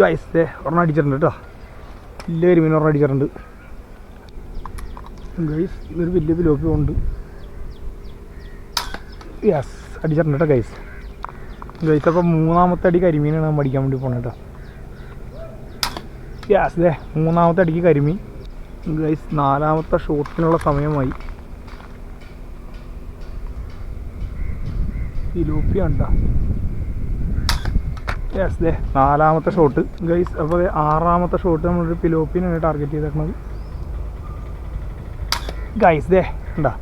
Guys ഒരെണ്ണം അടിച്ചിട്ടുണ്ട് കേട്ടോ. വലിയ കരിമീൻ ഒരെണ്ണം അടിച്ചിട്ടുണ്ട്. ഗൈസ് ഇതൊരു വലിയ പിലോപ്പി ഉണ്ട്. യെസ് അടിച്ചിട്ടുണ്ട് കേട്ടോ ഗൈസ് ഗൈസ് അപ്പോൾ മൂന്നാമത്തെ അടി കരിമീനാണ് നമ്മൾ അടിക്കാൻ വേണ്ടി പോകണം കേട്ടോ. യാസ് ദേ മൂന്നാമത്തെ അടിക്ക് കരിമീൻ. ഗൈസ് നാലാമത്തെ ഷോട്ടിനുള്ള സമയമായി. പിലോപ്പി ഉണ്ടോ യെസ് ദേ നാലാമത്തെ ഷോട്ട് ഗൈസ് അപ്പോൾ ആറാമത്തെ ഷോട്ട് നമ്മളൊരു പിലോപ്പിനാണ് ടാർഗറ്റ് ചെയ്തേക്കുന്നത് ഗൈസ് ദേ ഉണ്ടാ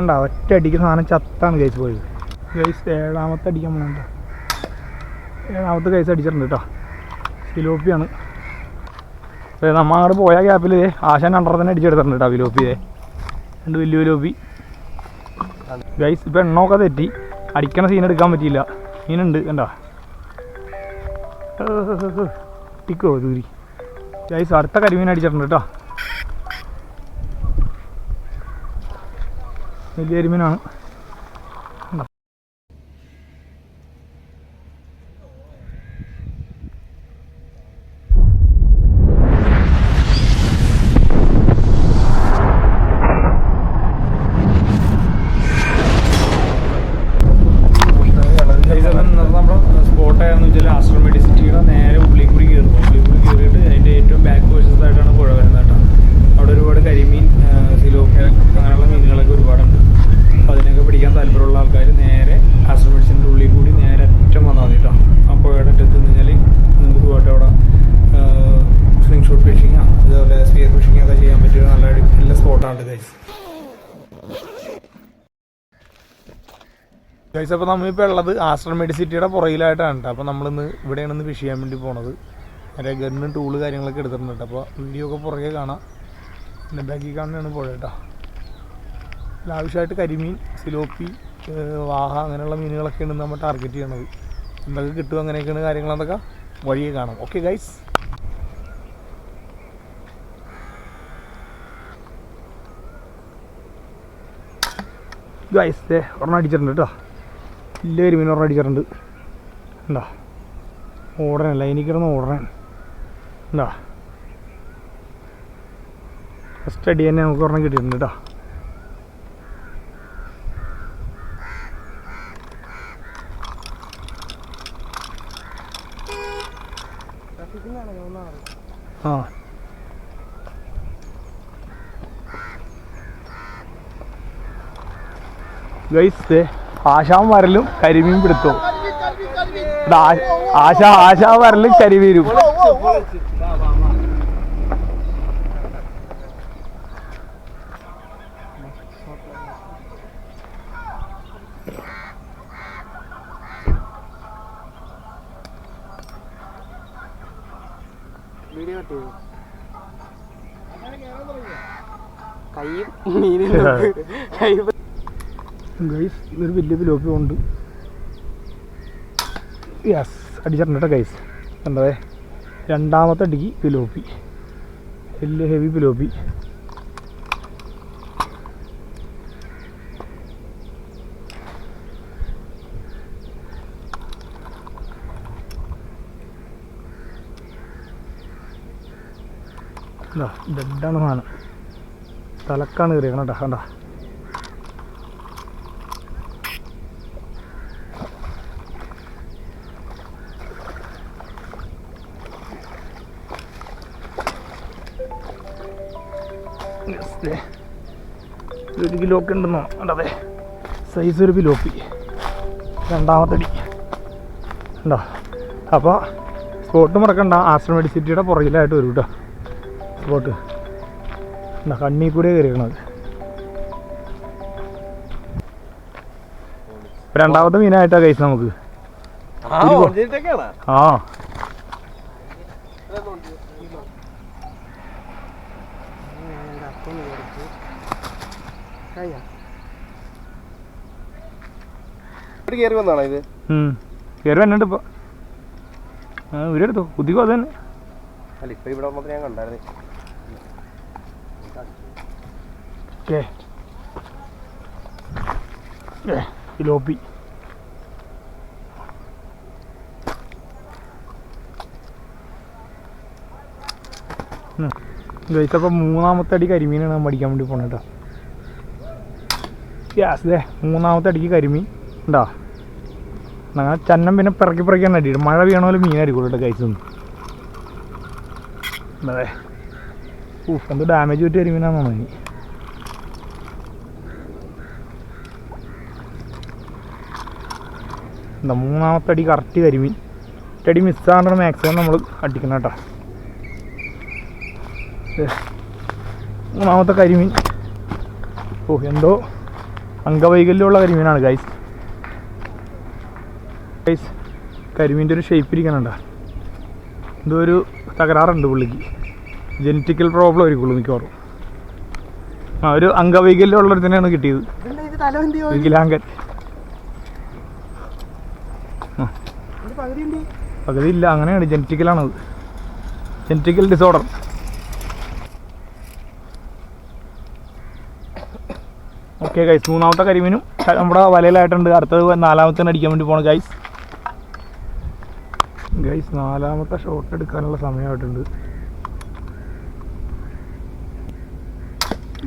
ഉണ്ടാ ഒറ്റ അടിക്ക് സാധനം ചത്താണ് ഗൈസ് പോയത്. ഗൈസ് ഏഴാമത്തെ അടിക്കാൻ പോകുന്നുണ്ട് ഏഴാമത്തെ ഗൈസ് അടിച്ചിട്ടുണ്ട് കേട്ടോ പിലോപ്പിയാണ്. നമ്മൾ അങ്ങോട്ട് പോയ ഗ്യാപ്പിൽ ആശാൻ അണ്ടർ തന്നെ അടിച്ചെടുത്തിട്ടുണ്ട് കേട്ടോ വിലോപ്പിയെ രണ്ട് വലിയ വിലോപ്പി ഗൈസ് ഇപ്പം എണ്ണമൊക്കെ തെറ്റി. അടിക്കണ സീൻ എടുക്കാൻ പറ്റിയില്ല. മീനുണ്ട് കണ്ടോ? ടിക്കോ ദൂരി ഗൈസ് അടുത്ത കരിമീൻ അടിച്ചിട്ടുണ്ട് കേട്ടോ. വലിയ കരിമീനാണ്. ഗൈസ് അപ്പോൾ നമ്മളിപ്പോൾ ഉള്ളത് ആശ്രം മെഡിസിറ്റിയുടെ പുറകിലായിട്ടാണ് കേട്ടോ അപ്പോൾ നമ്മളിന്ന് ഇവിടെയാണ് ഇന്ന് ഫിഷ് ചെയ്യാൻ വേണ്ടി പോണത്. മറ്റേ ഗണ്ണും ടൂൾ കാര്യങ്ങളൊക്കെ എടുത്തിട്ടുണ്ട്. അപ്പോൾ വീഡിയോ ഒക്കെ പുറകെ കാണാം. പിന്നെ ബാക്കി കാണുന്നതാണ് പുഴ കേട്ടോ ആവശ്യമായിട്ട് കരിമീൻ സിലോപ്പി വാഹ അങ്ങനെയുള്ള മീനുകളൊക്കെയാണ് നമ്മൾ ടാർഗറ്റ് ചെയ്യണത്. എന്തൊക്കെ കിട്ടും അങ്ങനെയൊക്കെയാണ് കാര്യങ്ങളെന്നൊക്കെ വഴിയെ കാണാം. ഓക്കെ ഗൈസ് ഗൈസ് ഒരെണ്ണം അടിച്ചിട്ടുണ്ട് കേട്ടോ വലിയ ഒരെണ്ണം അടിച്ചിട്ടുണ്ട് എന്താ ഓടണേ ലൈനിൽ കിടന്ന് ഓടണേ. എന്താ ഫസ്റ്റ് അടി തന്നെ നമുക്ക് ഒരെണ്ണം കിട്ടിയിട്ടുണ്ട് കേട്ടോ ആ. ഗൈസ് ആശാൻ വരലും കരിമീൻ പിടുത്തവും. ആശ ആശാ വരലും കരിമീനും വീഡിയോ കട്ട് ചെയ്തു കയ്യും മീനും കൈ ഗൈസ് ഇതൊരു വലിയ പിലോപ്പി ഉണ്ട്. യെസ് അടിച്ചിട്ടുണ്ട് കേട്ടോ ഗൈസ് കണ്ടതേ രണ്ടാമത്തെ അടിക്ക് പിലോപ്പി. വലിയ ഹെവി പിലോപ്പി. ഡെഡാണ് സാധനം. തലക്കാണ് കയറിയേക്കണം കേട്ടോ കണ്ടോ? ഒരു കിലോ ഒക്കെ ഉണ്ടെന്നോ? അതെ സൈസ് ഒരു പിലോപ്പി രണ്ടാമത്തെ അടി. ഉണ്ടോ അപ്പോൾ സ്പോട്ട് മുടക്കണ്ട ആശ്രമ സിറ്റിയുടെ പുറകിലായിട്ട് വരും കേട്ടോ സ്പോട്ട് എന്താ കണ്ണി കൂടെ കയറിയണത് രണ്ടാമത്തെ മീനായിട്ടാ കൈസ് നമുക്ക്. ആ ആ. കയറി വന്നാണോ ഇത്? ഉം. കയറി വന്നിട്ട് ഇപ്പോൾ ആ ഉരെടുത്തോ കുതിക്കോ അത് തന്നെ അല്ല ഇപ്പൊ ഇവിടെ വന്നപ്പോ ഞാൻ കണ്ടായിരുന്നു. ഗൈസ് മൂന്നാമത്തെ അടി കരിമീനാണ് നമ്മൾ അടിക്കാൻ വേണ്ടി പോണത് കേട്ടോ. ഗ്യാസ് ദേ മൂന്നാമത്തെ അടിക്ക് കരിമീൻ ഉണ്ടോ? അങ്ങനെ ചന്നം പിന്നെ പിറക്കി പിറക്കിയാണ് അടിയിട്ട് മഴ വീണ പോലെ മീനായിരിക്കും കേട്ടോ ഗൈസ് ഒന്നും അതെ. ഊഫ് എന്ത് ഡാമേജ് പറ്റിയ കരിമീനാണെന്ന് തോന്നി എന്താ മൂന്നാമത്തെ അടി കറക്റ്റ് കരിമീൻ. ഒറ്റടി മിസ്സാകണം മാക്സിമം നമ്മൾ അടിക്കണം കേട്ടോ. മൂന്നാമത്തെ കരിമീൻ. ഓ എന്തോ അംഗവൈകല്യമുള്ള കരിമീനാണ് ഗൈസ് ഗൈസ് കരിമീന്റെ ഒരു ഷേപ്പ് ഇരിക്കണുണ്ട. എന്തോ ഒരു തകരാറുണ്ട് പുള്ളിക്ക്. ജനറ്റിക്കൽ പ്രോബ്ലം ആയിരിക്കുള്ളൂ മിക്കവാറും. ആ ഒരു അംഗവൈകല്യമുള്ള തന്നെയാണ് കിട്ടിയത്. വികലാംഗൻ പകുതി ഇല്ല അങ്ങനെയാണ്. ജനറ്റിക്കലാണത് ജനറ്റിക്കൽ ഡിസോർഡർ ഓക്കെ ഗൈസ് മൂന്നാമത്തെ കരിമീനും നമ്മുടെ വലയിലായിട്ടുണ്ട്. അടുത്തത് നാലാമത്തെ അടിക്കാൻ വേണ്ടി പോകണം ഗൈസ് ഗൈസ് നാലാമത്തെ ഷോട്ട് എടുക്കാനുള്ള സമയമായിട്ടുണ്ട്.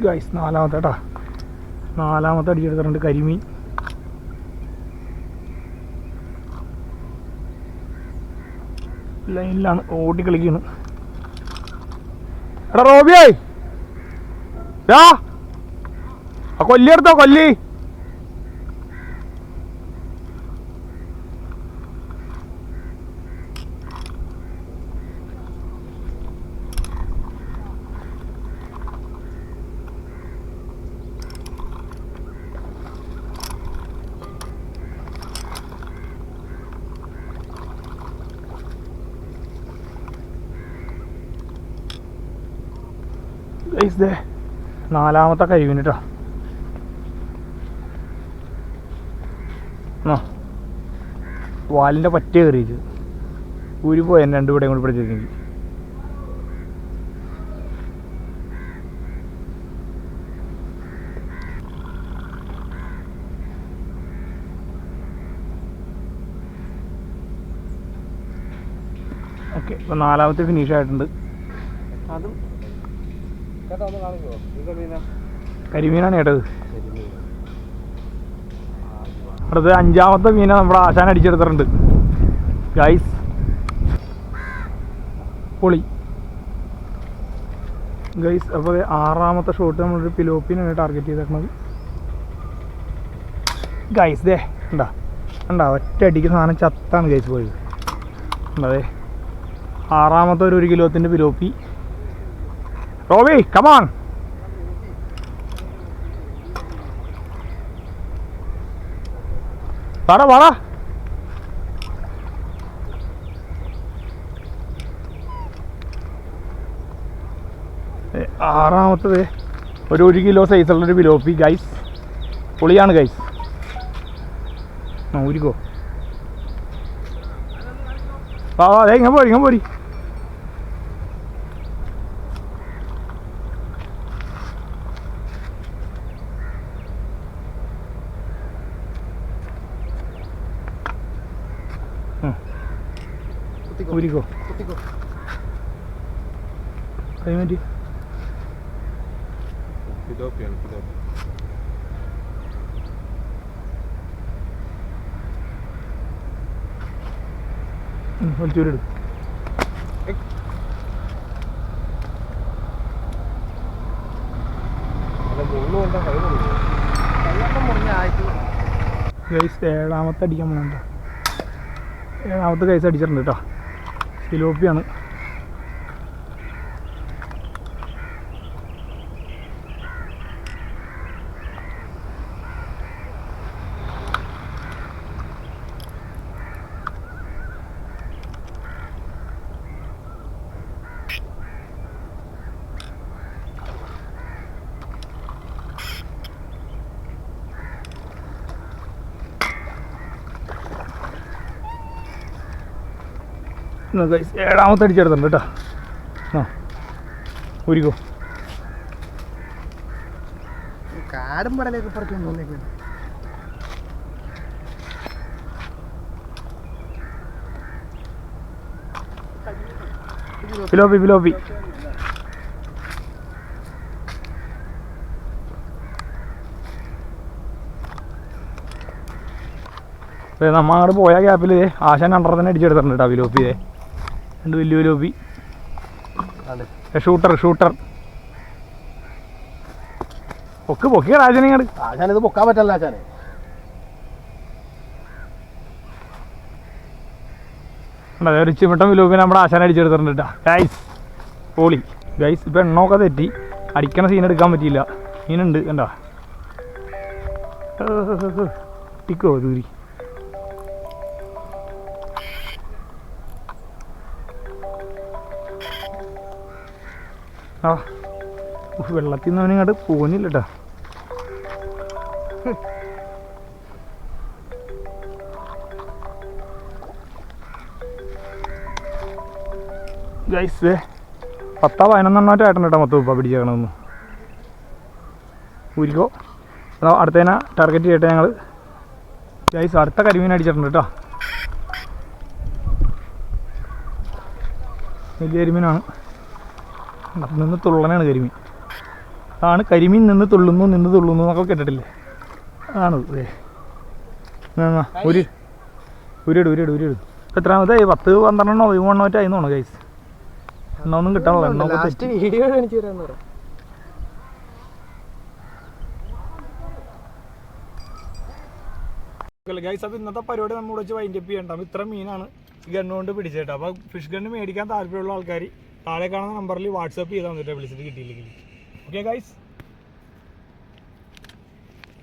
ഗൈസ് നാലാമത്തെ കേട്ടാ നാലാമത്തെ അടിച്ചെടുത്തിട്ടുണ്ട് കരിമീൻ. ലൈനിലാണ് ഓടി എടാ റോബിയായി. ആ കൊല്ലി എടുത്തോ കൊല്ലി. നാലാമത്തെ കഴിവിന് കേട്ടോ ആ വാലിന്റെ പറ്റ കയറിയിട്ട് ഊരി പോയ രണ്ടു കൂടെ കൂടി പിടിച്ചിരുന്നെങ്കിൽ ഓക്കെ ഇപ്പം നാലാമത്തെ ഫിനിഷ് ആയിട്ടുണ്ട്. കരിമീനാണ് കേട്ടത്. അടുത്ത് അഞ്ചാമത്തെ മീനെ നമ്മുടെ ആശാൻ അടിച്ചെടുത്തിട്ടുണ്ട്. ഗൈസ് പൊളി. ഗൈസ് അപ്പോൾ ആറാമത്തെ ഷോട്ട് നമ്മളൊരു പിലോപ്പിനാണ് ടാർഗറ്റ് ചെയ്തേക്കുന്നത് ഗൈസ് ദേ ഉണ്ടാ ഉണ്ടാ ഒറ്റ അടിക്ക് സാധനം ചത്താണ് ഗൈസ് പോയത്. ഉണ്ടതേ ആറാമത്തെ ഒരു ഒരു കിലോത്തിന്റെ പിലോപ്പി. റോബി കമാൺ വാടാ വാടാ. ആറാമത്തത് ഒരു ഒരു കിലോ സൈസുള്ളൊരു വിലോപ്പി ഗൈസ് പൊളിയാണ് ഗൈസ് ആ ഊരിക്കോ. ആ അതെ ഇങ്ങനെ പോരി ഇങ്ങനെ പോരി. കുത്തിക്കോ. കുത്തിക്കോ. ഫിലോപ്പിയാണ് ഫിലോപ്പി വലിച്ചൂരിടും ഗൈസ് ഏഴാമത്തെ അടിക്കാൻ പോകണ്ട ഏഴാമത്തെ കൈസ് അടിച്ചിട്ടുണ്ട് കേട്ടോ സിലോപ്പിയാണ് ഏഴാമത്തെ അടിച്ചെടുത്തുണ്ട് കേട്ടോ. ആ ഉരുക്കോ കാടും പടലേക്ക് പുറത്തു നമ്മൾ അങ്ങോട്ട് പോയ ഗ്യാപ്പിൽ ആശാൻ അണ്ടർ തന്നെ അടിച്ചെടുത്തിട്ടുണ്ട് കേട്ടോ പിലോപ്പിയെ രണ്ട് വലിയ വിലോപ്പി ഷൂട്ടർ ഷൂട്ടർ പൊക്ക് പൊക്കിയ രാജനങ്ങൾ ആശാനിത് പൊക്കാൻ പറ്റല്ല ആശാനെ. അതെ ഒരു ചിമിട്ടം വിലോപ്പിനെ നമ്മുടെ ആശാൻ അടിച്ചെടുത്തിട്ടുണ്ട് കേട്ടോ. Guys poly. ഗൈസ് ഇപ്പം എണ്ണമൊക്കെ തെറ്റി. അടിക്കണ സീൻ എടുക്കാൻ പറ്റിയില്ല. മീനുണ്ട് കണ്ടോ? ടിക്കോ ദൂരി. ആ. വെള്ളത്തിൽ നിന്ന് അവനിങ്ങോട്ട് പോകുന്നില്ല കേട്ടോ ഗൈസ് പത്താ പതിനൊന്നെണ്ണമായിട്ട് കേട്ടോ മൊത്തം ഉപ്പ പിടിച്ചേക്കണമെന്ന് ഊരിക്കോ. അതോ അടുത്തതിനെ ടാർഗറ്റ് ചെയ്യട്ടെ ഞങ്ങൾ ഗൈസ് അടുത്ത കരിമീൻ അടിച്ചിട്ടുണ്ട് കേട്ടോ. വലിയ കരിമീനാണ്. നിന്ന് തുള്ളനാണ് കരിമീൻ. അതാണ് കരിമീൻ നിന്ന് തുള്ളുന്നു നിന്ന് തുള്ളുന്നു എന്നൊക്കെ കേട്ടിട്ടില്ലേ? അതാണ് ഒരു ഒരു എന്നാ, ഒരു ഒരു ഉരിയിട് ഉരിയിട് എത്രാമത്തെ പത്ത് പന്ത്രണ്ടെണ്ണോ പതിമൂന്നെണ്ണോ ആയി തോന്നുന്നു ഗൈസ് എണ്ണ ഒന്നും കിട്ടാനുള്ള എണ്ണ ഗൈസ് അപ്പോൾ ഇന്നത്തെ പരിപാടി നമ്മൾ വെച്ച് വൈൻഡപ്പ് ചെയ്യണ്ട. ഇത്ര മീനാണ് ഗണ്ണുകൊണ്ട് ഗണ്ണ് കൊണ്ട് പിടിച്ചേട്ടോ. അപ്പോൾ ഫിഷ് ഗണ്ണ് മേടിക്കാൻ താല്പര്യമുള്ള ആൾക്കാർ താഴെ കാണുന്ന നമ്പറിൽ വാട്സപ്പ് ചെയ്താൽ മതി വിളിച്ചിട്ട് കിട്ടിയില്ലെങ്കിൽ ഓക്കെ ഗൈസ്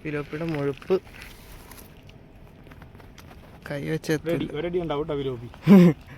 ഫിലോപ്പിയുടെ മുഴുപ്പ്. കൈ വെച്ച് റെഡി ഒരടി ഉണ്ടാവും കേട്ടോ വിലോപി.